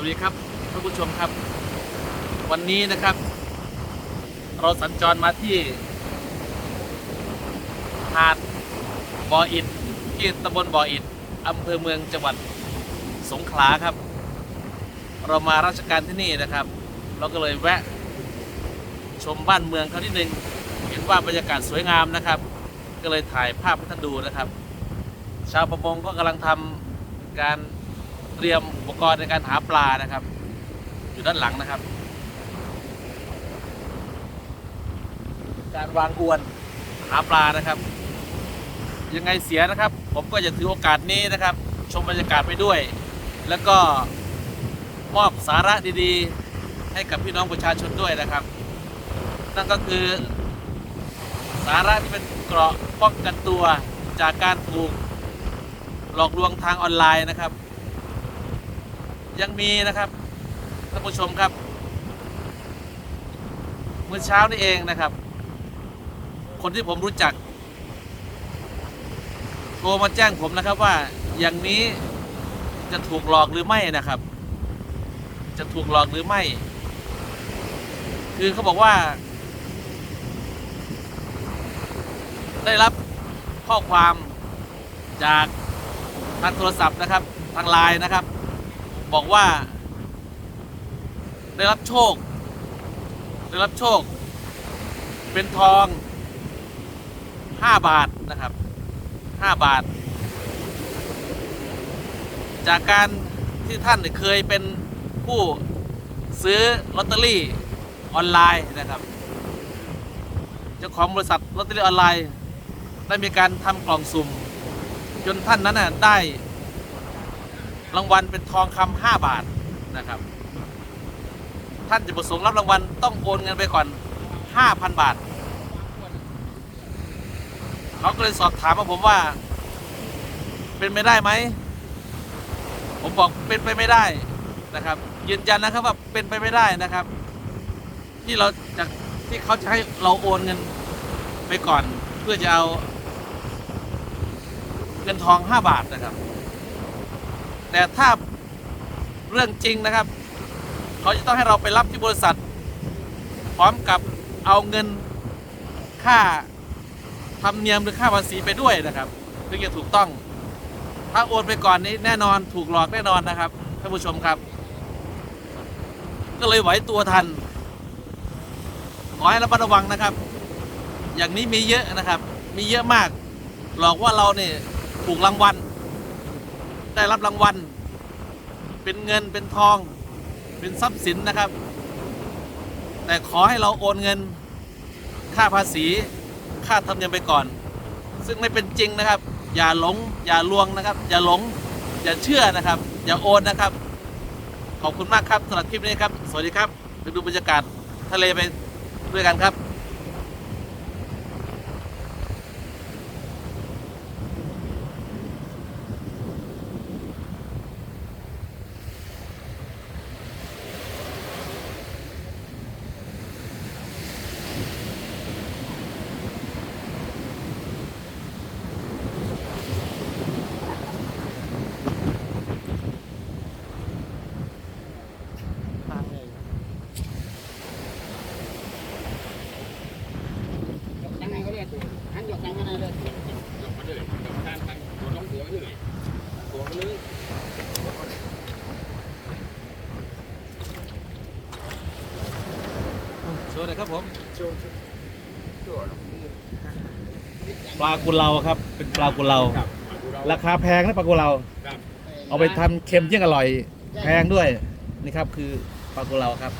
วัสดีครับท่านผู้ชมครับ วันนี้นะครับ เราสัญจรมาที่หาดบ่ออิฐที่ตำบลบ่ออิฐอำเภอเมืองจังหวัดสงขลาครับ เรามาราชการที่นี่นะครับ เราก็เลยแวะชมบ้านเมืองเขานิดนึงเห็นว่าบรรยากาศสวยงามนะครับ ก็เลยถ่ายภาพให้ท่านดูนะครับ ชาวประมงก็กำลังทำการ เตรียมอุปกรณ์ในการหาปลานะครับ อยู่ด้านหลังนะครับ การวางอวนหาปลานะครับ ยังไงเสียนะครับ ผมก็จะถือโอกาสนี้นะครับ ชมบรรยากาศไปด้วย แล้วก็มอบสาระดีๆ ให้กับพี่น้องประชาชนด้วยนะครับ นั่นก็คือ สาระที่เป็นเกราะป้องกันตัวจากการถูกหลอกลวงทางออนไลน์นะครับ ยังมีนะครับท่านผู้ชมครับเมื่อเช้านี่เองนะครับ คนที่ผมรู้จักโทรมาแจ้งผมนะครับว่าอย่างนี้จะถูกหลอกหรือไม่นะครับ จะถูกหลอกหรือไม่ คือเขาบอกว่า ได้รับข้อความจากทางโทรศัพท์นะครับ ทางไลน์นะครับ บอกว่า ได้รับโชค ได้รับโชค เป็นทอง5บาทนะครับ5บาท จากการที่ท่านเคยเป็นผู้ซื้อลอตเตอรี่ออนไลน์นะครับเจ้าของบริษัทลอตเตอรี่ออนไลน์ ได้มีการทำกล่องสุ่ม จนท่านนั้นน่ะได้ รางวัลเป็นทองคำห้าบาทนะครับ ท่านจะประสงค์รับรางวัลต้องโอนเงินไปก่อนห้าพันบาท เขาก็เลยสอบถามมาผมว่า เป็นไปได้ไหม ผมบอกเป็นไปไม่ได้นะครับ ยืนยันนะครับว่าเป็นไปไม่ได้นะครับ ที่เราจะที่เขาจะให้เราโอนเงินไปก่อนเพื่อจะเอาเงินทอง 5 บาทนะครับ แต่ถ้าเรื่องจริงนะครับ เขาจะต้องให้เราไปรับที่บริษัท พร้อมกับเอาเงินค่าธรรมเนียมหรือค่าภาษีไปด้วยนะครับถึงจะถูกต้อง ถ้าโอนไปก่อนนี้แน่นอนถูกหลอกแน่นอนนะครับท่านผู้ชมครับ ก็เลยไหวตัวทัน ขอให้ระมัดระวังนะครับ อย่างนี้มีเยอะนะครับ มีเยอะมาก หลอกว่าเราเนี่ยถูกรางวัล ได้รับรางวัล เป็นเงินเป็นทอง เป็นทรัพย์สินนะครับ แต่ขอให้เราโอนเงิน ค่าภาษี ค่าธรรมเนียมไปก่อน ซึ่งไม่เป็นจริงนะครับ อย่าหลง อย่าลวงนะครับ อย่าหลง อย่าเชื่อนะครับ อย่าโอนนะครับ ขอบคุณมากครับสำหรับคลิปนี้ครับ สวัสดีครับ ไปดูบรรยากาศทะเลไปด้วยกันครับ ยังไงก็เรียกหันหยกยังไงเลย ยกมาเลยยกมาด้านข้างตัวน้องหัวเลยหัวเลย โชว์ หน่อยครับผมโชว์โชว์ปลากุเลาครับ เป็นปลากุเลาครับราคาแพงนะปลากุเลาครับเอาไปทำเค็มยิ่งอร่อย แพงด้วยนี่ครับ คือปลากุเลาครับ